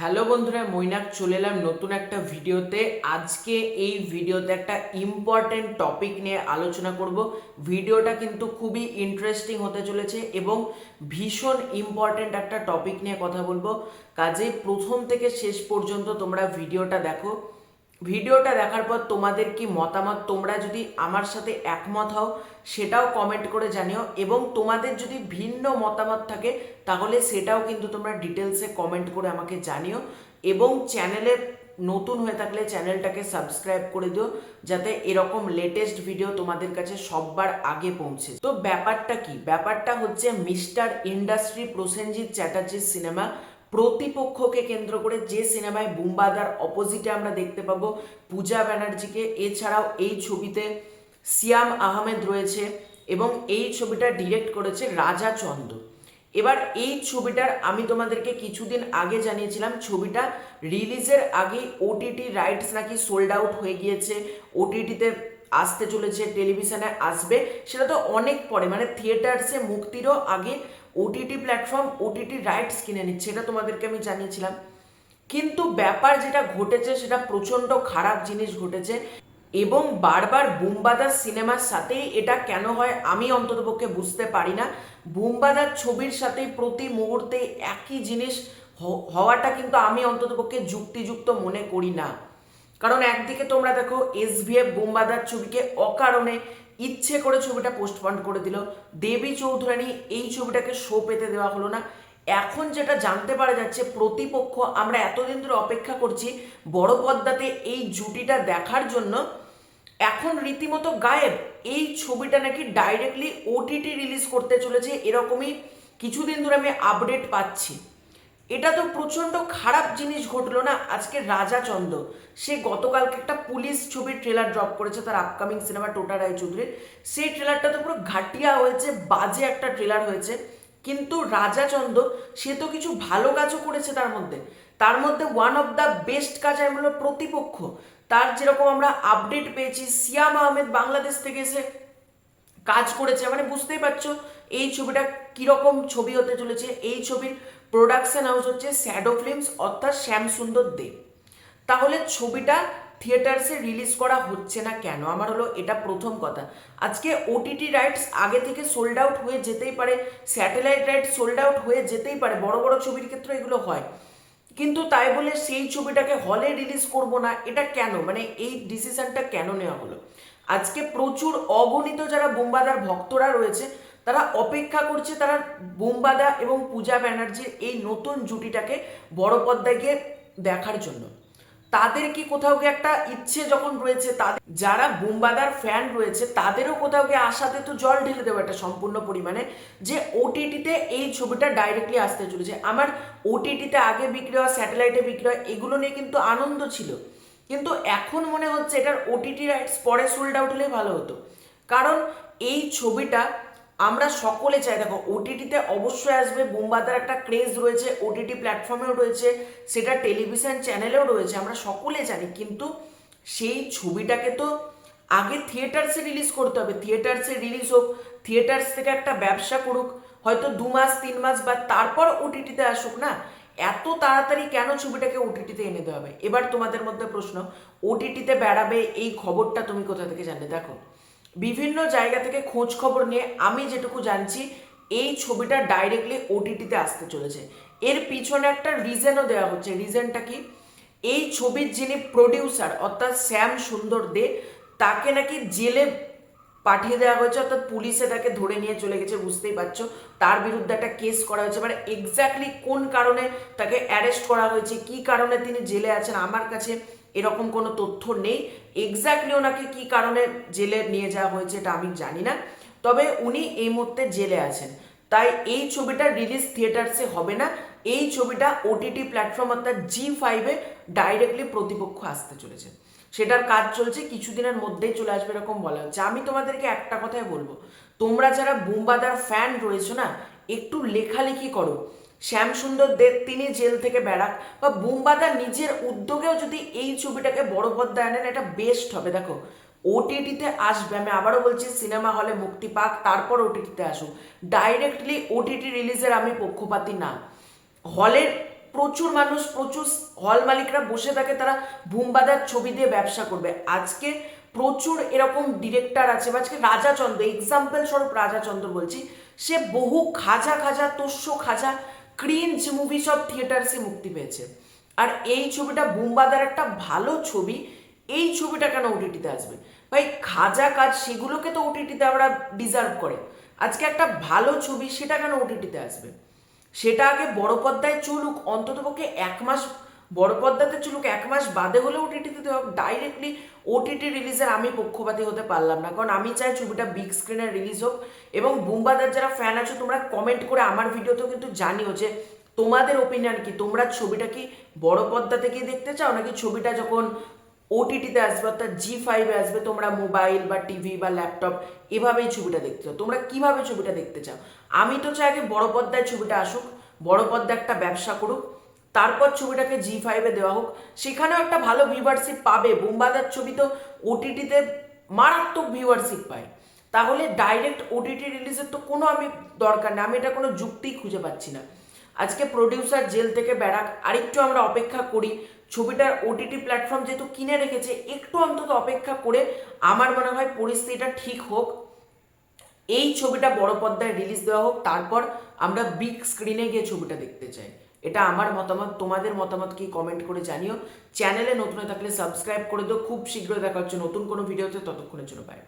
Hello বন্ধুরা, মৈনাক চলে এলাম নতুন একটা ভিডিওতে। আজকে এই ভিডিওতে একটা ইম্পর্টেন্ট টপিক নিয়ে আলোচনা করব। ভিডিওটা কিন্তু খুবই ইন্টারেস্টিং হতে চলেছে এবং ভীষণ ইম্পর্টেন্ট একটা টপিক নিয়ে কথা বলব। কাজে প্রথম থেকে শেষ পর্যন্ত তোমরা ভিডিওটা দেখো। ভিডিওটা দেখার পর তোমাদের কি মতামত? তোমরা যদি আমার সাথে একমত হও, সেটাও কমেন্ট করে জানিও। এবং তোমাদের যদি ভিন্ন মতামত থাকে, তাহলে সেটাও কিন্তু তোমরা ডিটেলসে কমেন্ট করে আমাকে জানিও। এবং চ্যানেলে নতুন হয়ে থাকলে চ্যানেলটাকে সাবস্ক্রাইব করে দিও, যাতে এরকম লেটেস্ট ভিডিও তোমাদের কাছে সববার আগে পৌঁছে তো ব্যাপারটা কি? ব্যাপারটা হচ্ছে মিস্টার ইন্ডাস্ট্রি প্রসেনজিৎ চ্যাটার্জির সিনেমা প্রতিপক্ষকে কেন্দ্র করে যে সিনেমায় বুম্বাদার অপোজিটে আমরা দেখতে পাবো পূজা ব্যানার্জিকে, এছাড়াও এই ছবিতে সিয়াম আহমেদ রয়েছে এবং এই ছবিটা ডিরেক্ট করেছে রাজা চন্দ। এবার এই ছবিটার আমি তোমাদেরকে কিছুদিন আগে জানিয়েছিলাম, ছবিটা রিলিজের আগে ওটিটি রাইটস নাকি সোল্ড আউট হয়ে গিয়েছে ওটিটিতে আসতে চলেছে, টেলিভিশনে আসবে, সেটা তো অনেক পরে মানে থিয়েটার্সে মুক্তিরও আগে ওটিটি প্ল্যাটফর্ম ওটিটি রাইটস কিনে নিচ্ছে, এটা তোমাদেরকে আমি জানিয়েছিলাম। কিন্তু ব্যাপার যেটা ঘটেছে, সেটা প্রচণ্ড খারাপ জিনিস ঘটেছে এবং বারবার বুম্বাদার সিনেমার সাথেই এটা কেন হয় আমি অন্ততপক্ষে বুঝতে পারি না। বুম্বাদার ছবির সাথে প্রতি মুহূর্তে একই জিনিস হওয়াটা কিন্তু আমি অন্ততপক্ষে যুক্তিযুক্ত মনে করি না। কারণ একদিকে তোমরা দেখো এসভিএফ বোম্বাদার ছবিকে অকারণে ইচ্ছে করে ছবিটা পোস্টপন্ড করে দিল। দেবী চৌধুরানী এই ছবিটাকে শো পেতে দেওয়া হলো না। এখন যেটা জানতে পারা যাচ্ছে, প্রতিপক্ষ, আমরা এতদিন ধরে অপেক্ষা করছি বড় পদ্মাতে এই জুটিটা দেখার জন্য। এখন রীতিমতো গায়েব। এই ছবিটা নাকি ডাইরেক্টলি ওটিটি রিলিজ করতে চলেছে। এরকমই কিছুদিন ধরে আমি আপডেট পাচ্ছি। এটা তো প্রচণ্ড খারাপ জিনিস ঘটলো না? আজকে রাজা চন্দ, সে গতকালকে একটা পুলিশ ছবির ট্রেলার ড্রপ করেছে তার আপকামিং সিনেমা টোটা রায়চৌধুরীর সেই ট্রেলারটা তো পুরো ঘাটিয়া হয়েছে, বাজে একটা ট্রেলার হয়েছে। কিন্তু রাজা চন্দ, সে তো কিছু ভালো কাজও করেছে তার মধ্যে। তার মধ্যে ওয়ান অফ দ্য বেস্ট কাজ আমি বলব প্রতিপক্ষ। তার যেরকম আমরা আপডেট পেয়েছি, সিয়াম আহমেদ বাংলাদেশ থেকে এসে কাজ করেছে। মানে বুঝতেই পারছ, এই ছবিটা কীরকম ছবি হতে চলেছে, এই ছবির প্রোডাকশন হাউস হচ্ছে শ্যাডো ফিল্মস অর্থাৎ শ্যাম সুন্দর দেব তাহলে ছবিটা থিয়েটার্সে রিলিজ করা হচ্ছে না কেন? আমার হলো এটা প্রথম কথা। আজকে ওটিটি রাইটস আগে থেকে সোল্ড আউট হয়ে যেতেই পারে স্যাটেলাইট রাইটস সোল্ড আউট হয়ে যেতেই পারে, বড় বড় ছবির ক্ষেত্রে এগুলো হয়। কিন্তু তাই বলে সেই ছবিটাকে হলে রিলিজ করব না, এটা কেন? মানে এই ডিসিশনটা কেন নেওয়া হলো? আজকে প্রচুর অগণিত যারা বোম্বাদার ভক্তরা রয়েছে তারা অপেক্ষা করছে তারা বোম্বাদা এবং পূজা ব্যানার্জির এই নতুন জুটিটাকে বড় পর্দায় গিয়ে দেখার জন্য। তাদের কি কোথাও গিয়ে একটা ইচ্ছে যখন রয়েছে, তাদের যারা বুম্বাদার ফ্যান রয়েছে, তাদেরও কোথাও গিয়ে আশাতে তো জল ঢেলে দেবো একটা সম্পূর্ণ পরিমাণে যে ওটিটিতে এই ছবিটা ডাইরেক্টলি আসতে চলেছে। আমার ওটিটিতে আগে বিক্রি হয় স্যাটেলাইটে বিক্রি হয় এগুলো নিয়ে কিন্তু আনন্দ ছিল। কিন্তু এখন মনে হচ্ছে এটার ওটিটি রাইটস পরে সোল্ড আউট হলেই ভালো হতো। কারণ এই ছবিটা আমরা সকলে চাই, দেখো ওটিটিতে অবশ্যই আসবে বুম্বাদার একটা ক্রেজ রয়েছে ওটিটি প্ল্যাটফর্মেও রয়েছে, সেটা টেলিভিশন চ্যানেলেও রয়েছে, আমরা সকলে জানি, কিন্তু সেই ছবিটাকে তো আগে থিয়েটার্সে রিলিজ করতে হবে থিয়েটার্সে রিলিজ হোক থিয়েটার্স থেকে একটা ব্যবসা করুক, হয়তো দু মাস, তিন মাস বা তারপর ওটিটিতে আসুক, না? এত তাড়াতাড়ি কেন ছবিটাকে ওটিটিতে এনে দেওয়া হবে? এবার তোমাদের মধ্যে প্রশ্ন ওটিটিতে বেড়াবে এই খবরটা তুমি কোথা থেকে জানলে? দেখো বিভিন্ন জায়গা থেকে খোঁজ খবর নিয়ে আমি যেটুকু জানছি, এই ছবিটা ডাইরেক্টলি ওটিটিতে আসতে চলেছে। এর পিছনে একটা রিজনও দেওয়া হচ্ছে। রিজনটা কি? এই ছবির যিনি প্রডিউসার অর্থাৎ শ্যাম সুন্দর দে, তাকে নাকি জেলে পাঠিয়ে দেওয়া হয়েছে, অর্থাৎ পুলিশে তাকে ধরে নিয়ে চলে গেছে, বুঝতেই পারছ। তার বিরুদ্ধে একটা কেস করা হয়েছে। মানে এক্স্যাক্টলি কোন কারণে তাকে অ্যারেস্ট করা হয়েছে, কি কারণে তিনি জেলে আছেন? আমার কাছে এরকম কোনো তথ্য নেই। এক্স্যাক্টলি ওনাকে কি কারণে জেলে নিয়ে যাওয়া হয়েছে এটা আমি জানি না। তবে উনি এই মুহূর্তে জেলে আছেন। তাই এই ছবিটা রিলিজ থিয়েটার্সে হবে না। এই ছবিটা ওটিটি প্ল্যাটফর্ম অর্থাৎ জি ফাইভে ডাইরেক্টলি প্রতিপক্ষ আসতে চলেছে। সেটার কাজ চলছে, কিছুদিনের মধ্যেই চলে আসবে এরকম বলা হচ্ছে। আমি তোমাদেরকে একটা কথাই বলব। তোমরা যারা বুম্বাদার ফ্যান রয়েছো না, একটু লেখালেখি করো। শ্যামসুন্দর দেব তিনি জেল থেকে বেড়াক বা বুম্বাদা নিজের উদ্যোগেও যদি এই ছবিটাকে বড় পর্দায় আনেন, এটা বেস্ট হবে। দেখো ওটিটিতে আসবে, আমি আবারও বলছি, সিনেমা হলে মুক্তি পাক, তারপর ওটিটিতে আসুক। ডাইরেক্টলি ওটিটি রিলিজের আমি পক্ষপাতি না। হলের প্রচুর মানুষ, প্রচুর হল মালিকরা বসে থাকে, তারা বুমবাদার ছবি দিয়ে ব্যবসা করবে। আজকে প্রচুর এরকম ডিরেক্টর আছে বা আজকে রাজাচন্দ্র এক্সাম্পল স্বরূপ রাজাচন্দ্র বলছি, সে বহু খাজা খাজা, তোষ্য খাজা ক্রিঞ্জ মুভি সব থিয়েটার্সে মুক্তি পেয়েছে। আর এই ছবিটা বুমবাদার একটা ভালো ছবি, এই ছবিটা কেন ওটিটিতে আসবে? ভাই, খাজা কাজ সেগুলোকে তো ওটিটিতে আমরা ডিজার্ভ করে। আজকে একটা ভালো ছবি, সেটা কেন ওটিটিতে আসবে? সেটা আগে বড় পর্দায় চলুক, অন্ততপক্ষে এক মাস বড় পর্দাতে চলুক, এক মাস বাদে হলে ওটিটিতে দেওয়া ডাইরেক্টলি ওটিটি রিলিজের আমি পক্ষপাতী হতে পারলাম না। কারণ আমি চাই ছবিটা বিগ স্ক্রিনে রিলিজ হোক এবং বুমবাদার যারা ফ্যান আছো, তোমরা কমেন্ট করে আমার ভিডিওতেও কিন্তু জানিও যে তোমাদের ওপিনিয়ন কি? তোমরা ছবিটা কি বড় পর্দা থেকে দেখতে চাও? নাকি ছবিটা যখন ওটিটিতে আসবে, অর্থাৎ জি ফাইভে আসবে, তোমরা মোবাইল বা টিভি বা ল্যাপটপ এভাবেই ছবিটা দেখতে চাও? তোমরা কীভাবে ছবিটা দেখতে চাও? আমি তো চাই আগে বড় পর্দায় ছবিটা আসুক, বড় পর্দায় একটা ব্যবসা করুক তারপর ছবিটাকে জি ফাইভে দেওয়া হোক, সেখানেও একটা ভালো ভিউয়ারশিপ পাবে। বোমবাদার ছবি তো ওটিটিতে মারাত্মক ভিউয়ারশিপ পায়। তাহলে ডাইরেক্ট ওটিটি রিলিজের তো কোনো আমি দরকার না, আমি এটা কোনো যুক্তি খুঁজে পাচ্ছি না। আজকে প্রডিউসার জেল থেকে বেরাক আরেকটু আমরা অপেক্ষা করি। ছবিটার ওটিটি প্ল্যাটফর্ম যেহেতু কিনে রেখেছে, একটু অন্তত অপেক্ষা করে আমার মনে হয় পরিস্থিতিটা ঠিক হোক। এই ছবিটা বড় পর্দায় রিলিজ দেওয়া হোক, তারপর আমরা বিগ স্ক্রিনে গিয়ে ছবিটা দেখতে চাই। এটা আমার মতামত, তোমাদের মতামত কি কমেন্ট করে জানিও। চ্যানেলে নতুন থাকলে সাবস্ক্রাইব করে দিও। খুব শীঘ্রই দেখা হচ্ছে নতুন কোনো ভিডিওতে ততক্ষণের জন্য বাই বাই